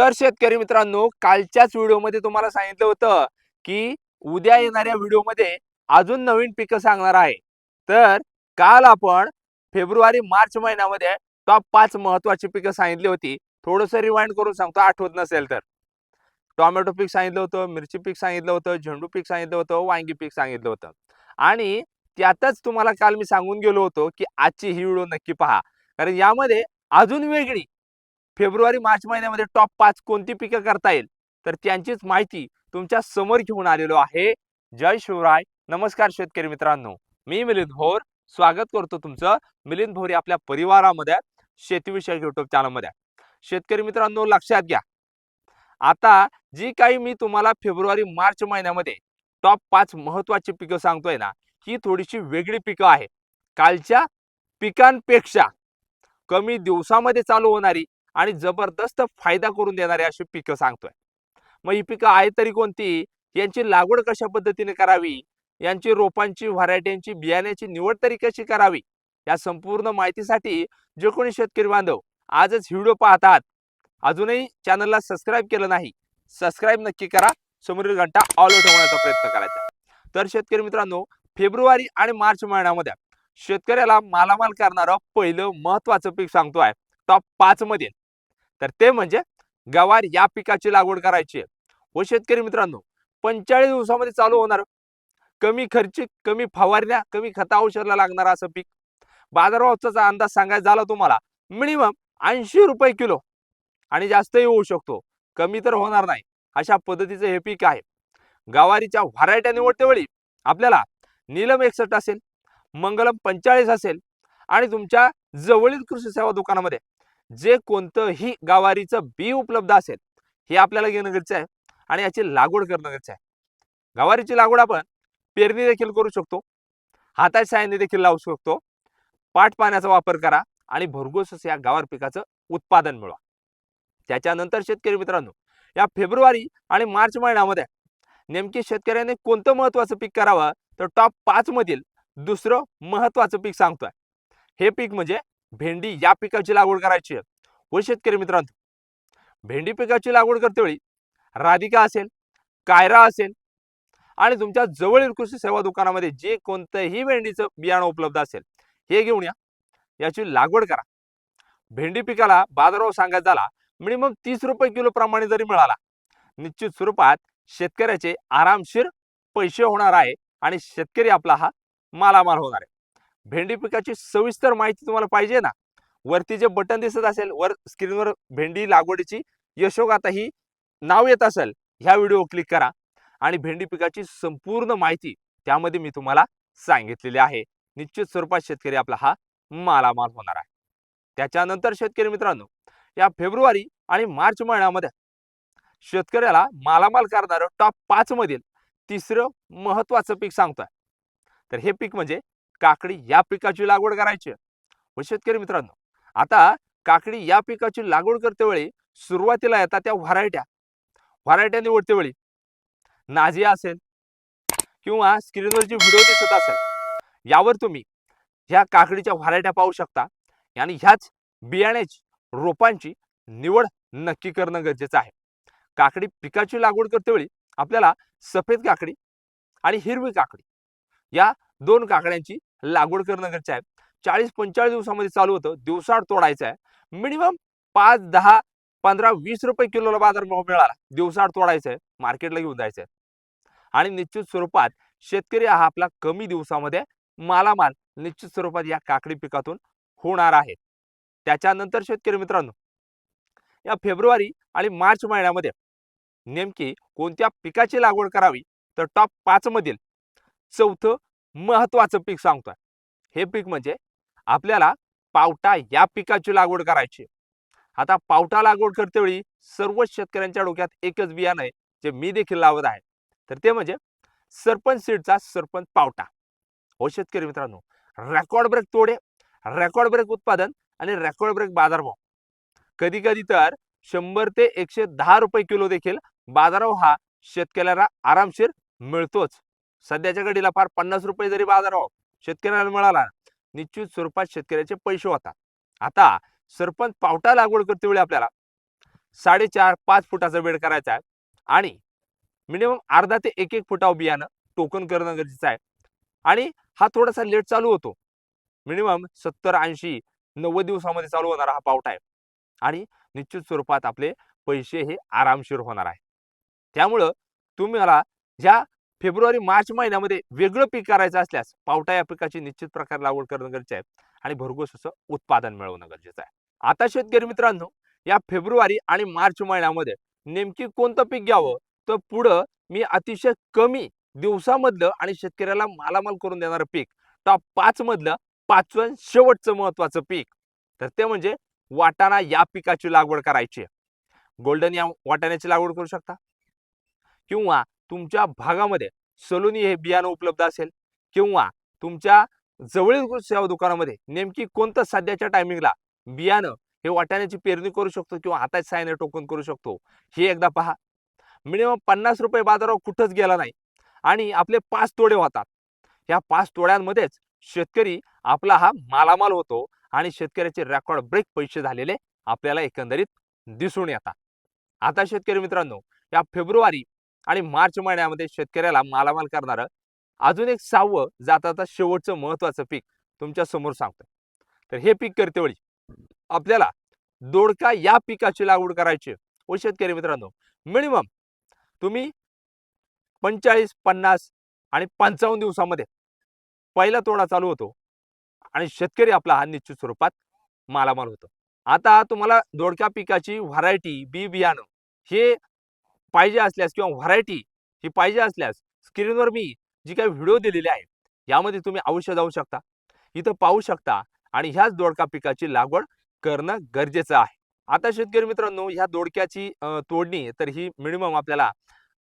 तर शेतकरी मित्रांनो कालच्याच व्हिडिओमध्ये तुम्हाला सांगितलं होतं की उद्या येणाऱ्या व्हिडिओमध्ये अजून नवीन पिकं सांगणार आहे. तर काल आपण फेब्रुवारी मार्च महिन्यामध्ये टॉप पाच महत्वाची पिकं सांगितली होती. थोडंसं रिवाइंड करून सांगतो आठवत नसेल तर. टोमॅटो पीक सांगितलं होतं मिरची पीक सांगितलं होतं झेंडू पीक सांगितलं होतं वांगी पीक सांगितलं होतं. आणि त्यातच तुम्हाला काल मी सांगून गेलो होतो की आजची ही व्हिडिओ नक्की पहा. कारण यामध्ये अजून वेगळी फेब्रुवारी मार्च महिन्यामध्ये टॉप पाच कोणती पिकं करता येईल? तर त्यांचीच माहिती तुमच्यासमोर घेऊन आलेलो आहे. जय शिवराय. नमस्कार शेतकरी मित्रांनो. मी मिलिंद भोर. स्वागत करतो तुमचं मिलिंद भोर आपल्या परिवारामध्ये शेतीविषयक युट्यूब चॅनलमध्ये शेतकरी मित्रांनो लक्षात घ्या. आता जी काही मी तुम्हाला फेब्रुवारी मार्च महिन्यामध्ये टॉप पाच महत्वाची पिकं सांगतोय ना ही थोडीशी वेगळी पिकं आहे कालच्या पिकांपेक्षा कमी दिवसामध्ये चालू होणारी आणि जबरदस्त फायदा करून देणारी अशी पिकं सांगतोय. मग ही पिकं आहे तरी कोणती? यांची लागवड कशा पद्धतीने करावी? यांची रोपांची व्हरायटींची बियाण्याची निवड तरी कशी करावी? या संपूर्ण माहितीसाठी जे कोणी शेतकरी बांधव आजच व्हिडिओ पाहतात. अजूनही चॅनलला सबस्क्राईब केलं नाही सबस्क्राईब नक्की करा. समोरील घंटा ऑल ठेवण्याचा प्रयत्न करायचा. तर शेतकरी मित्रांनो फेब्रुवारी आणि मार्च महिन्यामध्ये शेतकऱ्याला मालामाल करणारं पहिलं महत्वाचं पीक सांगतोय. टॉप पाच मध्ये. तर ते म्हणजे गवार या पिकाची लागवड करायची आहे. व शेतकरी मित्रांनो पंचेचाळीस दिवसामध्ये चालू होणार. कमी खर्चिक कमी फवारण्या कमी खता औषधाला लागणार असं पीक. बाजारभावाचा अंदाज सांगायचा झाला तुम्हाला मिनिमम ऐंशी रुपये किलो आणि जास्तही होऊ शकतो. कमी तर होणार नाही अशा पद्धतीचं हे पीक आहे. गवारीच्या व्हरायट्या निवडतेवेळी आपल्याला नीलम एकसष्ट असेल मंगलम पंचेचाळीस असेल आणि तुमच्या जवळील कृषी सेवा दुकानामध्ये जे कोणतंही गवारीचं बी उपलब्ध असेल हे आपल्याला घेणं गरजेचं आहे आणि याची लागवड करणं गरजेचं आहे. गवारीची लागवड आपण पेरणी देखील करू शकतो हाताच्या साहाय्याने देखील लावू शकतो पाट पाण्याचा वापर करा आणि भरघोस या गवार पिकाचं उत्पादन मिळवा. त्याच्यानंतर शेतकरी मित्रांनो या फेब्रुवारी आणि मार्च महिन्यामध्ये नेमकी शेतकऱ्याने कोणतं महत्वाचं पीक करावं तर टॉप पाच मधील दुसरं महत्वाचं पीक सांगतोय. हे पीक म्हणजे भेंडी या पिकाची लागवड करायची आहे. व शेतकरी मित्रांनो भेंडी पिकाची लागवड करतेवेळी राधिका असेल कायरा असेल आणि तुमच्या जवळील कृषी सेवा दुकानामध्ये जे कोणतंही भेंडीचं बियाणं उपलब्ध असेल हे घेऊन या. याची लागवड करा. भेंडी पिकाला बाजारभाव सांगायचा झाला मिनिमम तीस रुपये किलो प्रमाणे जरी मिळाला निश्चित स्वरूपात शेतकऱ्याचे आरामशीर पैसे होणार आहे आणि शेतकरी आपला हा मालामाल होणार आहे. भेंडी पिकाची सविस्तर माहिती तुम्हाला पाहिजे ना? वरती जे बटन दिसत असेल वर स्क्रीनवर भेंडी लागवडीची यशोगाथा ही नाव येत असेल ह्या व्हिडिओ क्लिक करा आणि भेंडी पिकाची संपूर्ण माहिती त्यामध्ये मी तुम्हाला सांगितलेली आहे. निश्चित स्वरूपात शेतकरी आपला हा मालामाल होणार आहे. त्याच्यानंतर शेतकरी मित्रांनो या फेब्रुवारी आणि मार्च महिन्यामध्ये शेतकऱ्याला मालामाल करणारं टॉप पाच मधील तिसरं महत्वाचं पीक सांगतोय. तर हे पीक म्हणजे काकडी या पिकाची लागवड करायची. आहे. व शेतकरी मित्रांनो आता काकडी या पिकाची लागवड करते वेळी सुरुवातीला येतात त्या व्हरायट्या. व्हरायट्या निवडते वेळी. नाझिया असेल किंवा स्क्रीनवर जी व्हिडिओ दिसत असेल यावर तुम्ही ह्या काकडीच्या व्हरायट्या पाहू शकता आणि ह्याच बियाण्याची रोपांची निवड नक्की करणं गरजेचं आहे. काकडी पिकाची लागवड करते वेळी आपल्याला सफेद काकडी आणि हिरवी काकडी या दोन काकड्यांची लागवड करणं गरजेचं आहे चाळीस पंचेचाळीस दिवसामध्ये चालू होतं. दिवसाआड तोडायचं आहे. मिनिमम पाच दहा पंधरा वीस रुपये किलोला बाजार भाव मिळाला. दिवसाआड तोडायचं आहे. मार्केटला घेऊन जायचं आहे. आणि निश्चित स्वरूपात शेतकरी हा आपला कमी दिवसामध्ये मालामाल निश्चित स्वरूपात या काकडी पिकातून होणार आहे. त्याच्यानंतर शेतकरी मित्रांनो या फेब्रुवारी आणि मार्च महिन्यामध्ये नेमकी कोणत्या पिकाची लागवड करावी? तर टॉप पाच मधील चौथं महत्वाचं पीक सांगतोय. हे पीक म्हणजे आपल्याला पावटा या पिकाची लागवड करायची. आता पावटा लागवड करते वेळी सर्वच शेतकऱ्यांच्या डोक्यात एकच बियाणं आहे जे मी देखील लावत आहे. तर ते म्हणजे सरपंच सीडचा सरपंच पावटा. हो शेतकरी मित्रांनो रेकॉर्ड ब्रेक तोडे रेकॉर्ड ब्रेक उत्पादन आणि रेकॉर्ड ब्रेक बाजारभाव. कधी कधी तर शंभर ते एकशे दहा रुपये किलो देखील बाजारभाव हा शेतकऱ्याला आरामशीर मिळतोच. सध्याच्या घडीला फार पन्नास रुपये जरी बाजारभाव हो, शेतकऱ्याला मिळाला निश्चित स्वरूपात शेतकऱ्याचे पैसे होतात. आता सरपंच पावटा लागवड करते वेळी आपल्याला. साडेचार पाच फुटाचा बेड करायचा आहे आणि मिनिमम अर्धा ते एक एक फुटाव बियाणं टोकन करणं गरजेचं आहे. आणि हा थोडासा लेट चालू होतो. मिनिमम सत्तर ऐंशी नव्वद दिवसामध्ये चालू होणारा हा पावटा आहे. आणि निश्चित स्वरूपात आपले पैसे हे आरामशीर होणार आहे. त्यामुळं तुम्हाला ज्या फेब्रुवारी मार्च महिन्यामध्ये वेगळं पीक करायचं असल्यास पावटा या पिकाची निश्चित प्रकारे लागवड करणं गरजेचं आहे आणि भरघोस असं उत्पादन मिळवणं गरजेचं आहे. आता शेतकरी मित्रांनो या फेब्रुवारी आणि मार्च महिन्यामध्ये नेमकी कोणतं पीक घ्यावं? तर पुढं मी अतिशय कमी दिवसामधलं आणि शेतकऱ्याला मालामाल करून देणारं पीक टॉप पाच मधलं पाचवं शेवटचं महत्वाचं पीक. तर ते म्हणजे वाटाणा या पिकाची लागवड करायची गोल्डन या वाटाण्याची लागवड करू शकता. किंवा तुमच्या भागामध्ये सलोनी हे बियाणं उपलब्ध असेल किंवा तुमच्या जवळील सेवा दुकानामध्ये नेमकी कोणतं सध्याच्या टायमिंगला बियाणं हे वाटाण्याची पेरणी करू शकतो किंवा हातात सायने टोकन करू शकतो हे एकदा पहा. मिनिमम पन्नास रुपये बाजारावर कुठंच गेला नाही आणि आपले पाच तोडे होतात या पाच तोड्यांमध्येच शेतकरी आपला हा मालामाल होतो आणि शेतकऱ्याचे रेकॉर्ड ब्रेक पैसे झालेले आपल्याला एकंदरीत दिसून येतात. आता शेतकरी मित्रांनो या फेब्रुवारी आणि मार्च महिन्यामध्ये शेतकऱ्याला मालामाल करणारं अजून एक सहावं जाता शेवटचं महत्वाचं पीक तुमच्यासमोर सांगतो तर हे पीक करते वेळी आपल्याला दोडका या पिकाची लागवड करायची व शेतकरी मित्रांनो. मिनिमम तुम्ही पंचेचाळीस पन्नास आणि पंचावन्न दिवसामध्ये पहिला तोडा चालू होतो आणि शेतकरी आपला हा निश्चित स्वरूपात मालामाल होतो. आता तुम्हाला दोडक्या पिकाची व्हरायटी बी बियाणं हे पाहिजे असल्यास किंवा व्हरायटी ही पाहिजे असल्यास स्क्रीनवर मी जी काही व्हिडिओ दिलेली आहे यामध्ये तुम्ही अवश्य जाऊ शकता. इथं पाहू शकता आणि ह्याच दोडका पिकाची लागवड करणं गरजेचं आहे. आता शेतकरी मित्रांनो ह्या दोडक्याची तोडणी तर ही मिनिमम आपल्याला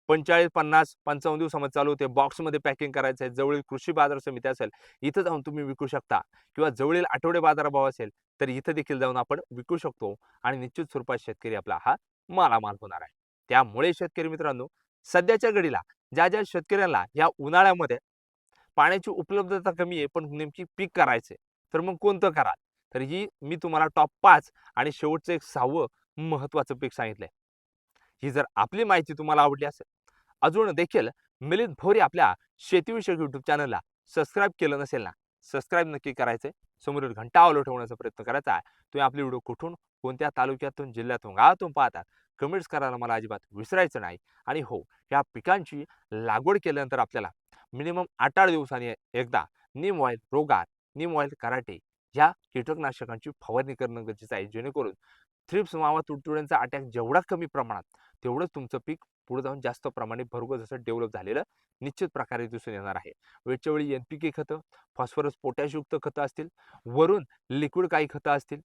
पंचेचाळीस पन्नास पंचावन्न दिवसामध्ये चालू होते. बॉक्समध्ये पॅकिंग करायचं आहे जवळील कृषी बाजार समिती असेल इथं जाऊन तुम्ही विकू शकता. किंवा जवळील आठवडे बाजारभाव असेल तर इथं देखील जाऊन आपण विकू शकतो. आणि निश्चित स्वरूपात शेतकरी आपला हा मालामाल होणार आहे. त्यामुळे शेतकरी मित्रांनो सध्याच्या घडीला ज्या ज्या शेतकऱ्यांना या उन्हाळ्यामध्ये पाण्याची उपलब्धता कमी आहे पण नेमकी पीक करायचे तर मग कोणतं कराल? तर ही मी तुम्हाला टॉप पाच आणि शेवटचं एक सहावं महत्त्वाचं पीक सांगितलंय. ही जर आपली माहिती तुम्हाला आवडली असेल अजून देखील मिलिंद भोरे आपल्या शेतीविषयक युट्यूब चॅनलला सबस्क्राईब केलं नसेल ना सबस्क्राईब नक्की करायचं समोरील घंटा ऑलो ठेवण्याचा प्रयत्न करायचा आहे. तुम्ही आपली व्हिडिओ कुठून कोणत्या तालुक्यातून जिल्ह्यातून गावातून पाहतात कमेंट्स करायला मला अजिबात विसरायचं नाही. आणि हो या पिकांची लागवड केल्यानंतर आपल्याला मिनिमम आठ आठ दिवसांनी एकदा नीम ऑइल रोगार नीम ऑइल कराटे या कीटकनाशकांची फवारणी करणं गरजेचं आहे. जेणेकरून थ्रिप्स मावा तुडतुड्यांचा अटॅक जेवढा कमी प्रमाणात तेवढंच तुमचं पीक पुढे जाऊन जास्त प्रमाणे भरघोस जसं डेव्हलप झालेलं निश्चित प्रकारे दिसून येणार आहे. वेळच्या वेळी एन पी के खतं फॉस्फरस पोटॅशयुक्त खतं असतील वरून लिक्विड काही खतं असतील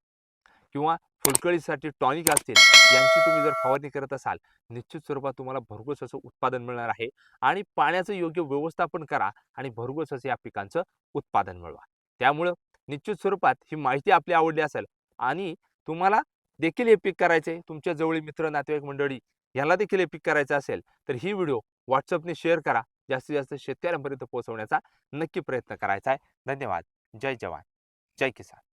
किंवा फुलकळीसाठी टॉनिक असतील यांची तुम्ही जर फवारणी करत असाल निश्चित स्वरूपात तुम्हाला भरघोस असं उत्पादन मिळणार आहे आणि पाण्याचं योग्य व्यवस्थापन करा आणि भरघोस असं या पिकांचं उत्पादन मिळवा. त्यामुळं निश्चित स्वरूपात ही माहिती आपली आवडली असेल आणि तुम्हाला देखील हे पीक करायचे तुमच्या जवळील मित्र नातेवाईक मंडळी यांना देखील हे पीक करायचं असेल तर ही व्हिडिओ व्हॉट्सअपने शेअर करा. जास्तीत जास्त शेतकऱ्यांपर्यंत पोहोचवण्याचा नक्की प्रयत्न करायचा आहे. धन्यवाद. जय जवान. जय किसान.